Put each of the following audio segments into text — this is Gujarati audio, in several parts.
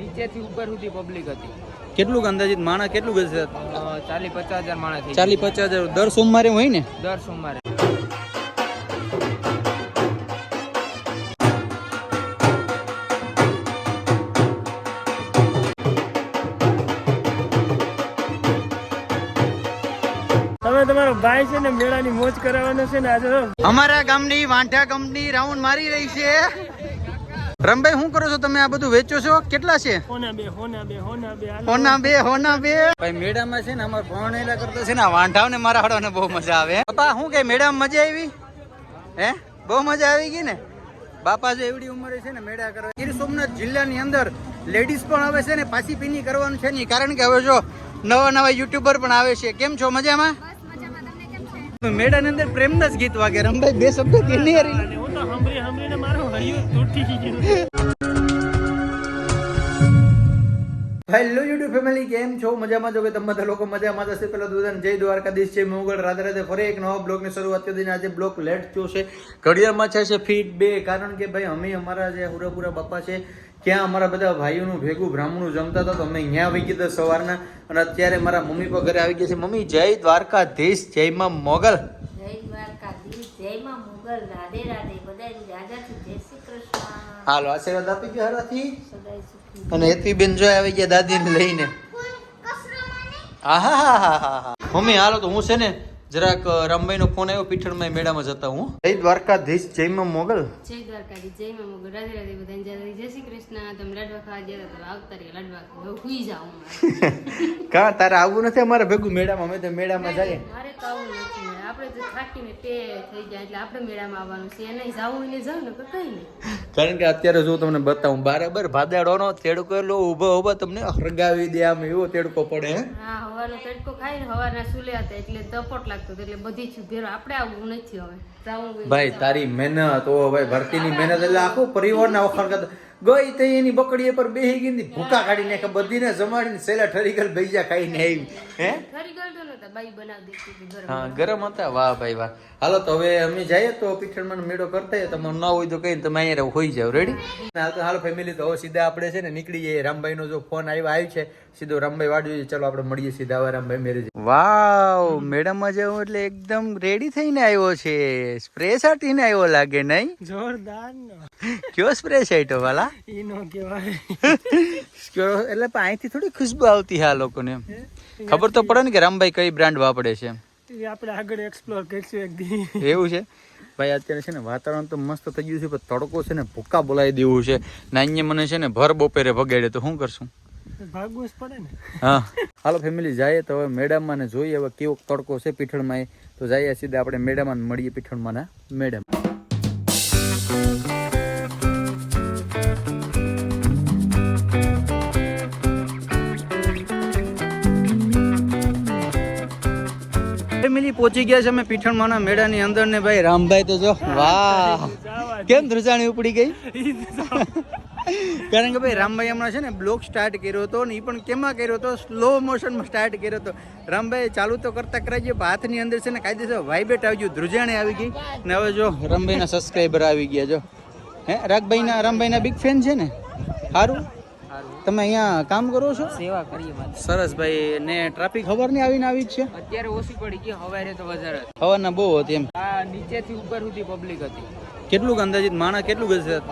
નીચેથી ઉપર સુધી પબ્લિક હતી. કેટલું અંદાજિત માણસ કેટલું ગયું ચાલી પચાસ હજાર માણસ થઈ ચાલી પચાસ હજાર. દર સોમવારે હોય ને? દર સોમવારે. તમે તમારો ભાઈ છે ને મેળાની મોજ કરાવવાનો છે ને આજે અમારા ગામની વાંઠા કંપની રાઉન્ડ મારી રહી છે. રમભાઈ શું કરો છો તમે? આ બધું વેચો છો? કેટલા છે? હોના બે હોના બે હોના બે હોના બે હોના બે. ભાઈ મેળામાં છે ને અમાર કરતા છે ને આ વાંઢાઓને મારા હડવાને બહુ મજા આવે. બાપા શું કે મેળામાં મજા આવી? હે? બહુ મજા આવી ગઈ ને? બાપા જો એવડી ઉંમરે છે ને મેળા કરવા. ગીર સોમનાથ જિલ્લાની અંદર લેડીઝ પણ આવે છે ને પાછી પીની કરવાનું છે નહીં કારણ કે હવે જો નવા નવા યુટ્યુબર પણ આવે છે. કેમ છો? મજામાં? મેળાની અંદર પ્રેમના જ ગીત વાગે. રમભાઈ બે શબ્દ કે નહીં હેલો યુટ્યુબ ફેમિલી કેમ છો? મજામાં છો કે તમે બધા લોકો મજામાં જ હશે. પેલા દુધાન જય દ્વારકાધીશ છે મોગલ રાધે રાધે ફરી એક નવા બ્લોગની શરૂઆત કરી દઈને આજે બ્લોગ લેટ થયો છે. ઘડિયાળમાં છે છે ફીટ બે. કારણ કે ભાઈ, અમે અમારા જે હુરાપુરા બાપા છે, ત્યાં અમારા બધા ભાઈઓનું ભેગું બ્રાહ્મણું જમતા હતા, તો અમે અહીંયા આવી ગયા સવારના. અને અત્યારે મારા મમ્મી પણ ઘરે આવી ગયા છે. મમ્મી, જય દ્વારકાધીશ, જય માં મોગલ. જય દ્વારકાધીશ, જય માં મોગલ. રાધે રાધે. બધા રાજાથી હાલો આશીર્વાદ આપી ગયો હરાથી અને હેતવીબેન જો આવી ગયા દાદીને લઈને. હા હા હા હા હા મમ્મી હાલો તો હું છે ને જરાક રમભાઈ નો ફોન આવ્યો પીઠણમાં મેળામાં જતા હું. જય દ્વારકાધીશ જય માં મોગલ. જય દ્વારકાધીશ જય માં મોગલ. રાધે રાધે બધાને જય જય શ્રી કૃષ્ણ. તમે લાડવા ખાવા ગયા તો આવતા રહ્યા લાડવા ખાવા. હવે હુઈ જાઉં કા તારે આવવું નથી? અમારે ભેગું મેળામાં અમે તો મેળામાં જઈએ. મારે તો આવવું નથી આપણે તો થાકીને તે થઈ જાય એટલે આપણે મેળામાં આવવાનું છે. એને જાવું ને જાવ ને કઈ નહીં. કારણ કે અત્યારે જો તમને બતાવું બરાબર ભાદાડોનો તેડકો એટલો ઊભો ઊભો તમને હરગાવી દે આમ એવો તેડકો પડે હા હવાનો તડકો ખાઈને હવાના સુલે હતા એટલે તપોટ લાગતો એટલે બધી જ આપણે આવું નથી હવે. ભાઈ, તારી મહેનત, ઓ ભાઈ, ભરતીની મહેનત એટલે આખો પરિવારના વખાણ કરતા. ગઈ તો એની બકડીએ પર બેહી ગઈ ને ભૂકા કાઢી નાખે બધીને જમાડીને સેલા ઠરી ભૈયા બેજા ખાઈને આવી હે? ફરી ગયો નતા બાઈ બનાવી દેતી હતી ગરમ હા ગરમ હતા? વાહ ભાઈ વાહ. હાલો તો હવે અમે જઈએ તો પીઠણમાં મેળો કરતા હોય તમારે ન હોય તો કઈ તમે અહીંયા હોઈ જાવ રેડી હાલ તો હાલો ફેમિલી તો હવે સીધા આપણે છે ને નીકળી જઈએ. રામભાઈ નો જો ફોન આવ્યો આવ્યો છે. સીધો રામભાઈ વાડ જોઈએ. ચાલો આપણે મળીએ સીધા. હવે રામભાઈ મેરેજ વાવ મેડમ આજે જવું એટલે એકદમ રેડી થઈને આવ્યો છે. સ્પ્રે સાટીને આવ્યો લાગે નહીં? જોરદાર કયો સ્પ્રે સાઈટો વાલા? ઈ નો કહેવાય. એટલે પણ અહીંથી થોડી ખુશબુ આવતી આ લોકોને. ખબર તો પડે ને કે રામભાઈ કઈ બ્રાન્ડ વાપરે છે આપણે આગળ એક્સપ્લોર કરીશું એક દી. એવું છે? ભાઈ અત્યારે છે ને વાતાવરણ તો મસ્ત થઈ ગયું છે પણ તડકો છે ને ભૂકા બોલાવી દેવું છે. નાન્ય મને છે ને ભર બપોરે ભગાડે તો શું કરશું? ભાગવું જ પડે ને. હા. હાલો ફેમિલી જઈએ તો હવે મેડમમાં ને જોઈએ હવે કેવો તડકો છે પીઠણમાં એ. તો જઈએ સીધા આપણે મેડમમાં મળીએ પીઠણમાં ના મેડમ. ફેમિલી પહોંચી ગયા છે અમે પીઠણમાંના મેળાની અંદર ને ભાઈ, રામભાઈ તો જો, વાહ. કેમ ધ્રુજાણી ઉપડી ગઈ? કારણ કે ભાઈ રામભાઈ હમણાં છે ને બ્લોગ સ્ટાર્ટ કર્યો હતો ને એ પણ કેમાં કર્યો હતો? સ્લો મોશનમાં સ્ટાર્ટ કર્યો હતો. રામભાઈ ચાલુ તો કરતા કરાવીએ પણ હાથની અંદર છે ને કાયદેસર વાઇબ્રેટ આવી ગયું, ધ્રુજાણી આવી ગઈ. ને હવે જો, રામભાઈના સબસ્ક્રાઈબર આવી ગયા, જો. હે, રાગભાઈના, રામભાઈના બિગ ફેન છે ને? સારું તમે અહીંયા કામ કરો છો? સેવા કરીએ સરસ ભાઈ ને ટ્રાફિક ખબર નહીં આવીને આવી છે? અત્યારે ઓછી પડી ગઈ હવારે તો વધારે હવાના બહુ હતી એમ. આ નીચેથી ઉપર સુધી પબ્લિક હતી. કેટલું અંદાજિત માણસ કેટલું ગયું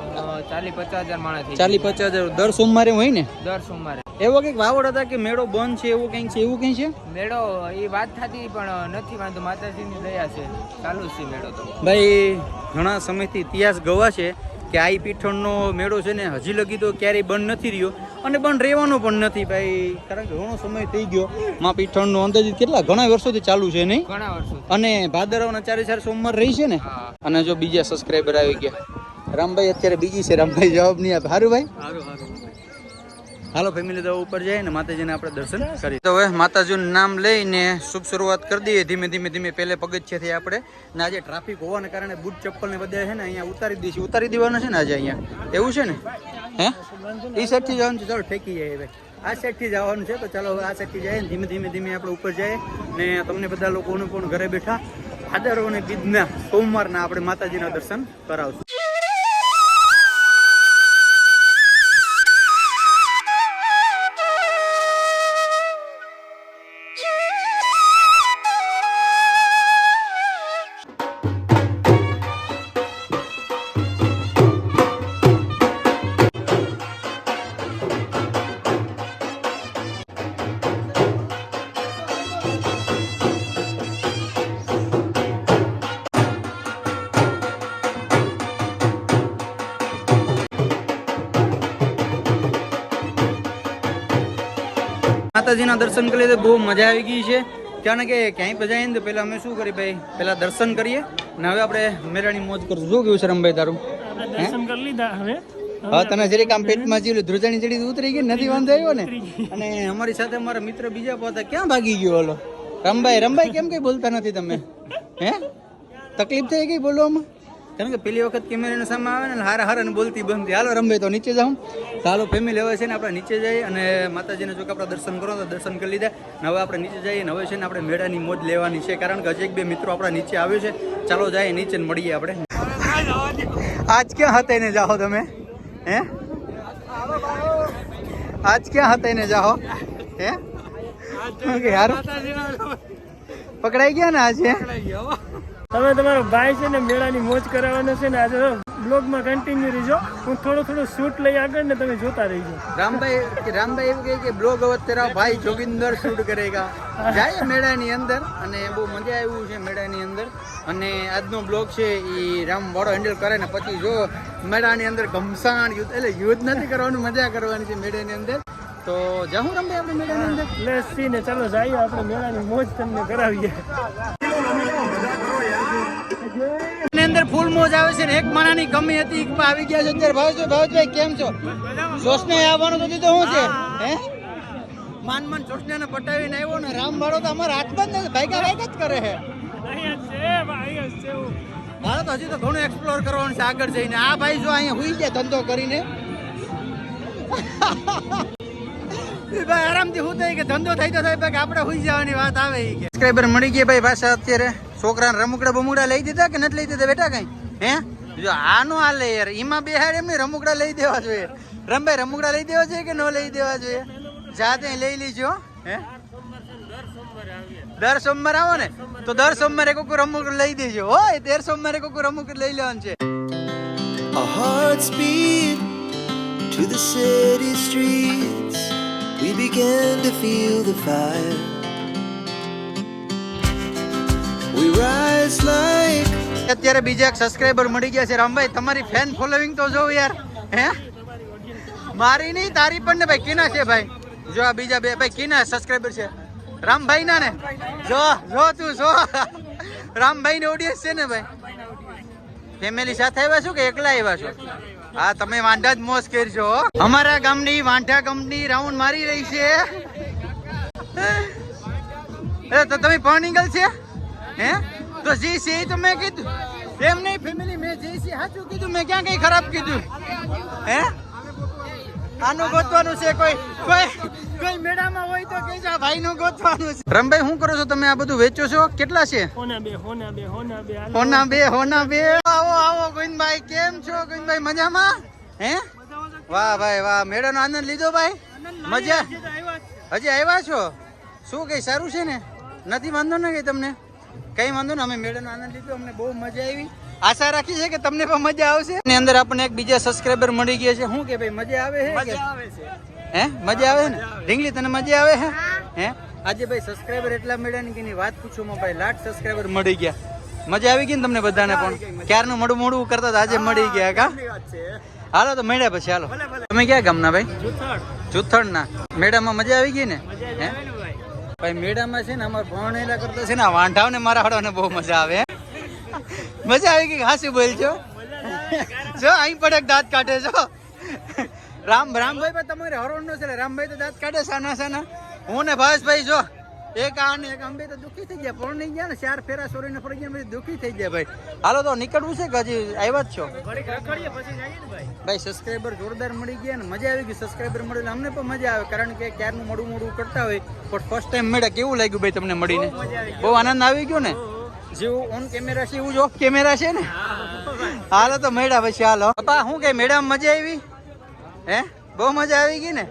ચાલી પચાસ હજાર માણસ ચાલી પચાસ હજાર. દર સોમવારે હોય ને? દર સોમવારે. એવો કંઈક વાવડ હતા કે મેળો બંધ છે એવું કંઈક છે એવું કંઈ છે? મેળો એ વાત થતી પણ નથી વાંધો. માતાજીની દયા છે. ચાલુ છે મેળો તો. ભાઈ ઘણા સમયથી ઇતિહાસ ગવા છે કે આ પીઠણનો મેળો છે ને હજી લગી તો ક્યારેય બંધ નથી રહ્યો. અને બંધ રહેવાનો પણ નથી ભાઈ. કારણ કે ઘણો સમય થઈ ગયો માં પીઠણનો અંદાજિત કેટલા? ઘણા વર્ષોથી ચાલુ છે નહીં? ઘણા વર્ષો અને ભાદરવના ચારે ચાર સોમવાર રહી છે ને? અને જો બીજા સબસ્ક્રાઈબર આવી ગયા. રામભાઈ અત્યારે બીજી છે. રામભાઈ જવાબ નહીં આપે. સારું ભાઈ? સારું હાલો ફેમિલી, તો ઉપર જાય ને માતાજીને આપણે દર્શન કરી. તો હવે માતાજીનું નામ લઈને શુભ શરૂઆત કરી દઈએ. ધીમે ધીમે ધીમે પહેલે પગથિયાથી આપણે. ને આજે ટ્રાફિક હોવાને કારણે બૂટ ચપ્પલ ને બધા છે ને અહીંયા ઉતારી દઈશું. ઉતારી દેવાના છે ને આજે અહીંયા. એવું છે ને? હે? એ સાઈડથી જવાનું છે. ચાલો ઠેકી જાય ભાઈ આ સાઈડથી જવાનું છે, તો ચાલો હવે આ સાઈડથી જાય ધીમે ધીમે ધીમે આપણે ઉપર જઈએ. ને તમને બધા લોકોને પણ ઘરે બેઠા આદરો અને બીજના સોમવારના આપણે માતાજીના દર્શન કરાવશું. માતાજીના દર્શન કરીએ તો બહુ મજા આવી ગઈ છે. કારણ કે ક્યાંય પજાય ને તો પહેલાં અમે શું કરીએ ભાઈ? પહેલાં દર્શન કરીએ ને હવે આપણે મેળાની મોજ કરશું. શું કેવું છે રમભાઈ તારું? દર્શન કરી લીધા હવે. હા તને જરીક આમ પેટમાં જીવ ધ્રુજાની ચડી ઉતરી ગઈ નથી વાંધો આવ્યો ને? અને અમારી સાથે અમારા મિત્ર બીજા પોતા ક્યાં ભાગી ગયો હલો રમભાઈ રમભાઈ કેમ કઈ બોલતા નથી તમે? હે? તકલીફ થઈ ગઈ બોલવામાં? કારણ કે પેલી વખત કેમેરાની સામે આવે ને હારા હારા ને બોલતી બંધ હાલો રમભાઈ તો નીચે જાઉં. હાલો ફેમિલી હવે છે ને આપણે નીચે જઈએ અને માતાજીને જો કે આપણે દર્શન કરો તો દર્શન કરી લીધા. ને હવે આપણે નીચે જઈએ ને હવે છે ને આપણે મેળાની મોજ લેવાની છે. કારણ કે હજી એક બે મિત્રો આપણા નીચે આવ્યો છે. ચાલો જાય નીચે ને મળીએ આપણે. આજ ક્યાં હતા એને જાઓ તમે? હે? આજ ક્યાં હતા એને જાઓ હે? યાર પકડાઈ ગયા ને આજે? તમે તમારો ભાઈ છે ને મેળાની મોજ કરાવવાનો છે ને આજે બ્લોગમાં કન્ટિન્યુ રહેજો. હું થોડું થોડું શૂટ લઈ આગળ ને તમે જોતા રહીજો. રામભાઈ રામભાઈ એવું કહે કે બ્લોગ હવે તેરા ભાઈ જોગિંદર શૂટ કરેગા. જાય મેળાની અંદર અને બહુ મજા આવ્યું છે મેળાની અંદર. અને આજનો બ્લોગ છે એ રામ વાળો હેન્ડલ કરે ને પછી જો મેળાની અંદર ઘમસાણ યુદ્ધ એટલે યુદ્ધ નથી કરવાનું મજા કરવાની છે મેળાની અંદર. તો જાઉં રામભાઈ આપણે મેળાની અંદર? લેસ સી ને ચાલો જઈએ આપણે મેળાની મોજ તમને કરાવીએ. ની અંદર ફૂલ મોજ આવે છે ને એક માણાની કમી હતી આવી ગયા છે અત્યારે. ભાવેશભાઈ ભાવેશભાઈ કેમ છો? જોશને આવવાનું તો દીધું શું છે? હે. માન માન જોશને ને પટાવીને આવ્યો ને રામ વાળો તો અમારા હાથમાં જ નથી ભાગ્યા ભાગ જ કરે છે? મારે તો હજી તો ઘણું એક્સપ્લોર કરવાનું છે આગળ જઈને. આ ભાઈ જો અહીંયા હુઈ ગયા ધંધો કરીને. ભાઈ આરામથી હું થાય કે ધંધો થાય તો થાય આપણે હુઈ જવાની વાત આવે એ કે. સબસ્ક્રાઇબર મળી ગયા ભાઈ પાછા અત્યારે. છોકરાને રમકડા બમુકડા લઈ દીધા કે નથી લઈ દીધા બેટા કઈ? હે? જો આનો હાલે યાર એમાં બેહાડ એમને રમકડા લઈ દેવા જોઈએ. રમભાઈ, રમકડા લઈ દેવા જોઈએ કે ન લઈ દેવા જોઈએ? જાતે લઈ લીજો, હે? દર સોમવાર આવો ને. તો દર સોમવારે કોઈક રમકડું લઈ દેજો. હોય દર સોમવારે કોઈક રમકડું લઈ લેવાનું છે. A heart speed to the city streets. We began to feel the fire. અત્યારે બીજા એક સબસ્ક્રાઇબર મળી ગયા છે. રામભાઈ, તમારી ફેન ફોલોવિંગ તો જો યાર. હે? મારી નહીં, તારી પણ ને ભાઈ, કીના છે ભાઈ. જો આ બીજા બે, ભાઈ, કીના સબસ્ક્રાઇબર છે. રામભાઈ ના ને? જો જો તું, જો. રામભાઈ ની ઓડિયન્સ છે ને ભાઈ? ફેમિલી સાથે આવ્યા છો કે એકલા આવ્યા છો? હા, તમે વાંઢા જ મોસ કરજો અમારા ગામની વાંઢા કંપની રાઉન્ડ મારી રહી છે. તો તમે પર્નિંગલ છે? હે? તો જી છે એ તો મેં કીધું. એમ નહીં ફેમિલી મેં જે છે સાચું કીધું. મેં ક્યાં કઈ ખરાબ કીધું? હે? આનું ગોતવાનું છે કોઈ કોઈ કોઈ મેળામાં હોય તો કે આ ભાઈનું ગોતવાનું છે. રમભાઈ શું કરો છો તમે? આ બધું વેચો છો? કેટલા છે? હોના બે હોના બે હોના બે હોના બે હોના બે આવો આવો ગોવિંદભાઈ કેમ છો? ગોવિંદભાઈ મજામાં? હે? વાહ ભાઈ વાહ. મેળાનો આનંદ લીધો ભાઈ? મજા? હજી આવ્યા છો? શું કઈ સારું છે ને? નથી? વાંધો ને કઈ તમને? કઈ વાંધો ને અમે મેળાનો આનંદ લીધો અમને બહુ મજા આવી. આશા રાખી છે કે તમને પણ મજા આવશે. એની અંદર આપણને એક બીજા સબસ્ક્રાઇબર મળી ગયા છે. શું કે ભાઈ મજા આવે છે હે? મજા આવે ને? ઢીંગલી તને મજા આવે હે. હે? આજે ભાઈ સબસ્ક્રાઇબર એટલા મળ્યા ને કે વાત પૂછોમાં માં ભાઈ લાખ સબસ્ક્રાઇબર મળી ગયા. મજા આવી ગઈ ને તમને બધાને પણ? ક્યારનું મોડું મોડું કરતા આજે મળી ગયા કા? હાલો તો મળ્યા પછી હાલો. તમે ક્યાં ગામના ભાઈ? જુથડ. ના મેળામાં મજા આવી ગઈ ને? હે? ભાઈ મેળામાં છે ને અમારે ભણેલા કરતા છે ને આ વાંઢાઓને મારા હાડવાને બહુ મજા આવે મજા આવી ગઈ, હાસી બોલ છો? જો, અહીં પડે દાંત કાઢે છો રામ, રામભાઈ પણ તમારે હરોળ નો છે રામભાઈ તો દાંત કાઢે સાના સાના. હું ને ભાવેશભાઈ, જો. એક આ ને એક અંબે તો દુખી થઈ ગયા. પણ નહીં ગયા ને ચાર ફેરા સોરી ને ફરી ગયા પછી દુખી થઈ ગયા ભાઈ. હાલો તો નીકળવું છે કે હજી આવ્યા જ છો? ભાઈ. સબસ્ક્રાઈબર જોરદાર મળી ગયા ને મજા આવી ગઈ. સબસ્ક્રાઈબર મળે અમને પણ મજા આવે કારણ કે ક્યારનું મોડું મોડું કરતા હોય. પણ ફર્સ્ટ ટાઈમ મળ્યા કેવું લાગ્યું ભાઈ તમને મળીને? બહુ આનંદ આવી ગયો ને? જેવું ઓન કેમેરા છે એવું જ ઓફ કેમેરા છે ને? હાલો તો મળ્યા પછી હાલો. બાપા શું કે મેળામાં મજા આવી? હે? બહુ મજા આવી ગઈ ને?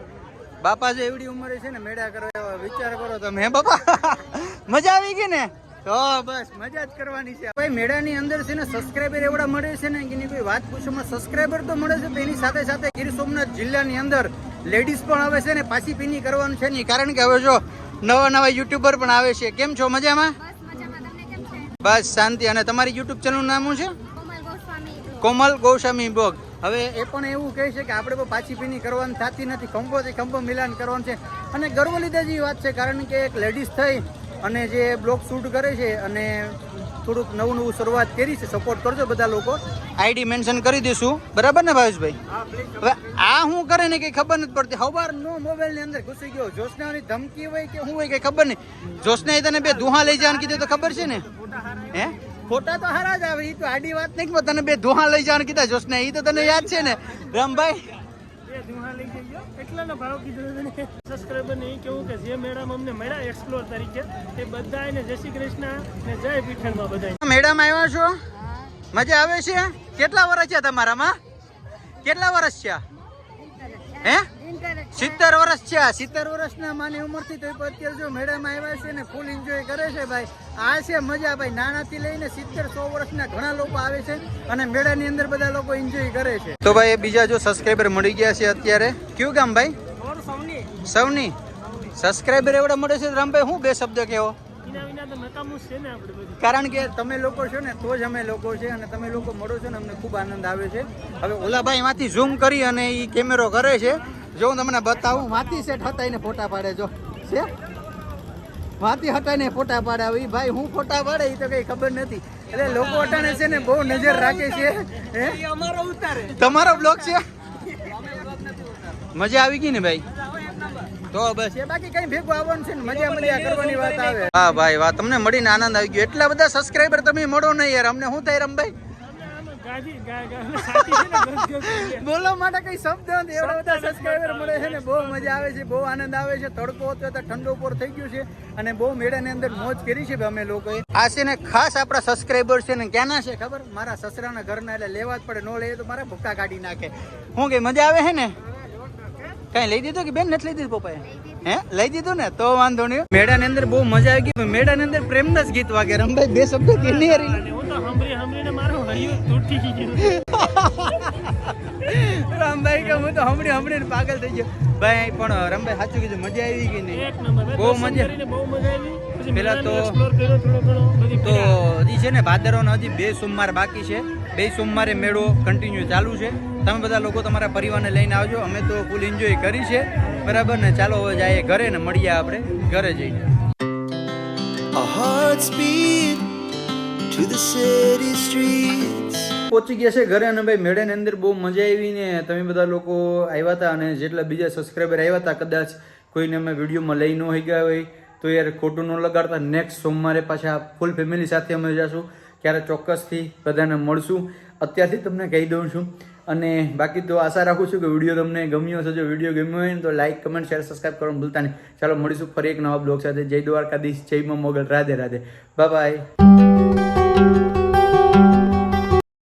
બાપા જો એવડી ઉંમરે છે ને મેળા કરવા એવો વિચાર કરો તમે હે બાપા? મજા આવી ગઈ ને? તો બસ મજા જ કરવાની છે. ભાઈ મેળાની અંદર છે ને સબસ્ક્રાઈબર એવડા મળે છે ને કે કોઈ વાત પૂછોમાં સબસ્ક્રાઈબર તો મળે છે તેની સાથે સાથે ગીર સોમનાથ જિલ્લાની અંદર લેડીઝ પણ આવે છે ને પાછી પીની કરવાનું છે નહીં કારણ કે હવે જો નવા નવા યુટ્યુબર પણ આવે છે. કેમ છો? મજામાં? બસ શાંતિ. અને તમારી યુટ્યુબ ચેનલ નામ શું છે? કોમલ ગોસ્વામી બ્લોગ. હવે એ પણ એવું કહે છે કે આપણે પણ પાછી પીની કરવાની થતી નથી. ખંભોથી ખંભો મિલાન કરવાનું છે. અને ગર્વ લીધા જેવી વાત છે કારણ કે એક લેડીઝ થઈ અને જે બ્લોગ શૂટ કરે છે અને થોડુંક નવું નવું શરૂઆત કરી છે સપોર્ટ કરજો બધા લોકો. આઈડી મેન્શન કરી દઈશું. બરાબર ને ભાવેશભાઈ? હવે આ હું કરે ને કંઈ ખબર નથી પડતી. હવાર નો મોબાઈલની અંદર ઘૂસી ગયો. જોશનાની ધમકી હોય કે શું હોય કંઈ ખબર નહીં. જોશના તને બે દુહા લઈ જવાનું કીધું તો ખબર છે ને? હે? ફોટા તો હારા જ આવે એ તો આડી વાત નહીં પણ તને બે ધોહા લઈ જવાનું કીધા જોશના એ તો તને યાદ છે ને? રામભાઈ? એટલાનો ભાવ કીધો છે સબસ્ક્રાઈબર એ કેવું કે જે મેડમ અમને મળ્યા એક્સપ્લોર તરીકે એ બધા એને જય શ્રી કૃષ્ણ ને જય પીઠણમાં બધા મેડમ આવ્યા છો? મજા આવે છે? કેટલા વર્ષ છે તમારામાં? કેટલા વર્ષ છે હે? સિત્તેર વર્ષ છે સિત્તેર વર્ષના માની ઉંમરથી તો અત્યારે જો મેળામાં આવ્યા છે ને ફૂલ એન્જોય કરે છે ભાઈ. આ છે મજા ભાઈ. નાનાથી લઈને સિત્તેર સો વર્ષના ઘણા લોકો આવે છે અને મેળાની અંદર બધા લોકો એન્જોય કરે છે. તો ભાઈ બીજા જો સબસ્ક્રાઈબર મળી ગયા છે અત્યારે. કયું કામ ભાઈ? સૌની. સૌની. સબસ્ક્રાઈબર એવડા મળે છે રામભાઈ હું બે શબ્દ કહેવો? એના વિના તો નકામું જ છે ને આપણે બધું. કારણ કે તમે લોકો છો ને તો જ અમે લોકો છે અને તમે લોકો મળો છો ને અમને ખૂબ આનંદ આવે છે. હવે ઓલાભાઈ માંથી ઝૂમ કરી અને એ કેમેરો કરે છે. જો હું તમને બતાવું વાતી સેટ હટાઈને ફોટા પાડે જો. છે? વાતી હટાઈને ફોટા પાડે હવે ઈ ભાઈ હું ફોટા પાડે એ તો કઈ ખબર નથી. એટલે લોકો અટાણે છે ને બહુ નજર રાખે છે. હે? અમારો ઉતારે. તમારો બ્લોગ છે? મજા આવી ગઈ ને ભાઈ? તો બસ. એ બાકી કઈ ભેગું આવવાનું છે ને મજા મજા કરવાની વાત આવે. હા ભાઈ વાહ તમને મળીને આનંદ આવી ગયો. એટલા બધા સબસ્ક્રાઇબર તમે મળો નહીં યાર. અમને શું થાય રમભાઈ? માટે કઈ શબ્દ એવડા બધા સબસ્ક્રાઇબર મળે છે ને બહુ મજા આવે છે બહુ આનંદ આવે છે તડકો હતો તો ઠંડો પર થઈ ગયો છે અને બહુ મેળાની અંદર મોજ કરી છે અમે લોકોએ. આ છે ને ખાસ આપણા સબસ્ક્રાઇબર છે ને ક્યાંના છે ખબર? મારા સસરાના ઘરના એટલે લેવા જ પડે નો લે તો મારા ભૂકા કાઢી નાખે. હું કે મજા આવે છે ને? કઈ લઈ દીધું કે બેન નથી લઈ દીધું પપ્પાએ? હે? લઈ દીધું ને? તો વાંધો નહીં મેળાની અંદર બહુ મજા આવી ગઈ મેળાની અંદર પ્રેમના જ ગીત વાગે. રમભાઈ બે શબ્દ કે નહીં હારી? રામભાઈ કે હું તો હમણાં હમણાં પાગલ થઈ ગયો. ભાઈ પણ રમભાઈ સાચું કીધું મજા આવી ગઈ નહીં બહુ મજા- બહુ મજા આવી. પછી પેલા તો- તો હજી છે ને ભાદરવાનો હજી બે સોમવાર બાકી છે. બે સોમવારે મેળો કન્ટિન્યુ ચાલુ છે. તમે બધા લોકો તમારા પરિવારને લઈને આવજો. અમે તો ફૂલ એન્જોય કરી છે. બરાબર ને? ચાલો હવે જઈએ ઘરે ને મળીએ આપણે. ઘરે જઈને. પહોંચી ગયા છે ઘરે અને ભાઈ મેળાની અંદર બહુ મજા આવી ને તમે બધા લોકો આવ્યા હતા અને જેટલા બીજા સબસ્ક્રાઈબર આવ્યા હતા કદાચ કોઈને અમે વિડીયોમાં લઈ ન હોય ગયા હોય. તો યાર ખોટું ન લગાડતા. નેક્સ્ટ સોમવારે પાછા ફૂલ ફેમિલી સાથે અમે જઈશું ત્યારે ચોક્કસથી બધાને મળશું. અત્યારથી તમને કહી દઉં છું. અને બાકી તો આશા રાખું છું કે વીડિયો તમને ગમ્યો હશે. જો વીડિયો ગમ્યો હોય ને તો લાઈક કમેન્ટ શેર સબસ્ક્રાઈબ કરવાનું ભૂલતા નહીં. ચાલો, મળીશું ફરી એક નવા બ્લોગ સાથે. જય દ્વારકાધીશ, જય મા મોગલ. રાધે રાધે. Bye bye